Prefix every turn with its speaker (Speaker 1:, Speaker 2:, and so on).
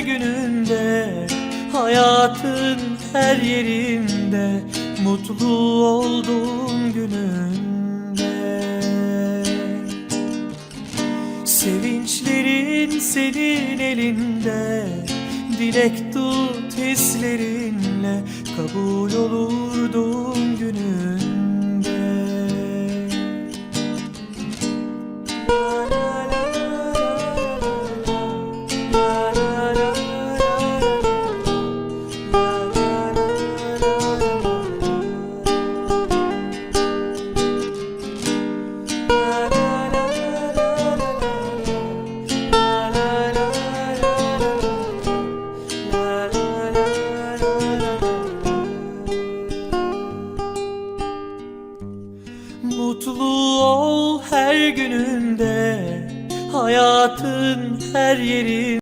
Speaker 1: gününde Hayatın her yerinde Mutlu olduğun gününde. Sevinçlerin senin elinde Dilek tut hislerinle Kabul olur doğum gününde Mutlu ol her gününde. Hayatın her yeri